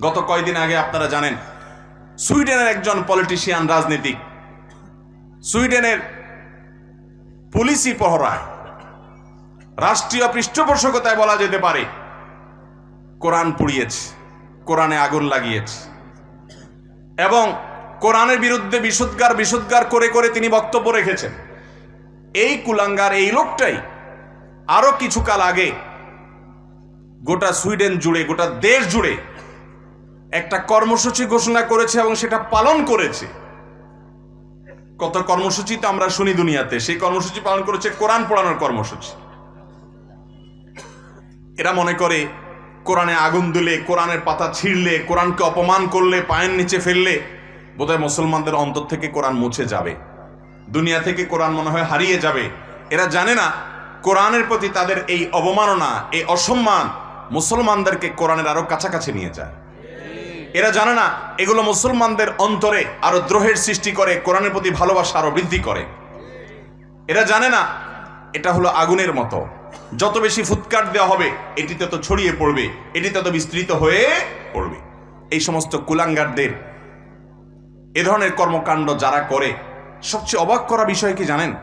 গত কয়দিন আগে আপনারা জানেন, সুইডেনের একজন পলিটিশিয়ান রাজনীতিক, সুইডেনের পুলিশি পহরায় রাষ্ট্রীয় পৃষ্ঠপোষকতায় বলা যেতে পারে, কোরআন পুড়িয়েছে, কোরআনে আগুন লাগিয়েছে এবং কোরআনের বিরুদ্ধে বিশুদ্গার বিশুদ্গার করে করে তিনি বক্তব্য রেখেছেন। এই কুলাঙ্গার, এই লোকটাই আরও কিছুকাল আগে গোটা সুইডেন জুড়ে, গোটা দেশ জুড়ে একটা কর্মসূচি ঘোষণা করেছে এবং সেটা পালন করেছে। কত কর্মসূচি তো আমরা শুনি দুনিয়াতে, সেই কর্মসূচি পালন করেছে কোরআন পড়ানোর কর্মসূচি। এরা মনে করে কোরআনে আগুন দিলে, কোরআনের পাতা ছিঁড়লে, কোরআনকে অপমান করলে, পায়ের নিচে ফেললে, বোধহয় মুসলমানদের অন্তর থেকে কোরআন মুছে যাবে। দুনিয়া থেকে কোরআন মনে হয় হারিয়ে যাবে। এরা জানে না, কোরআনের প্রতি তাদের এই অবমাননা, এই অসম্মান মুসলমানদেরকে কোরআনের আরও কাছাকাছি নিয়ে যায়। এরা জানে না, এগুলো মুসলমানদের অন্তরে আরও দ্রোহের সৃষ্টি করে, কোরআনের প্রতি ভালোবাসা আরও বৃদ্ধি করে। এরা জানে না, এটা হলো আগুনের মতো। যত বেশি ফুৎকার দেওয়া হবে, এটি তত ছড়িয়ে পড়বে, এটি তত বিস্তৃত হয়ে পড়বে। এই সমস্ত কুলাঙ্গারদের, এ ধরনের কর্মকাণ্ড যারা করে, সবচেয়ে অবাক করা বিষয় কি জানেন?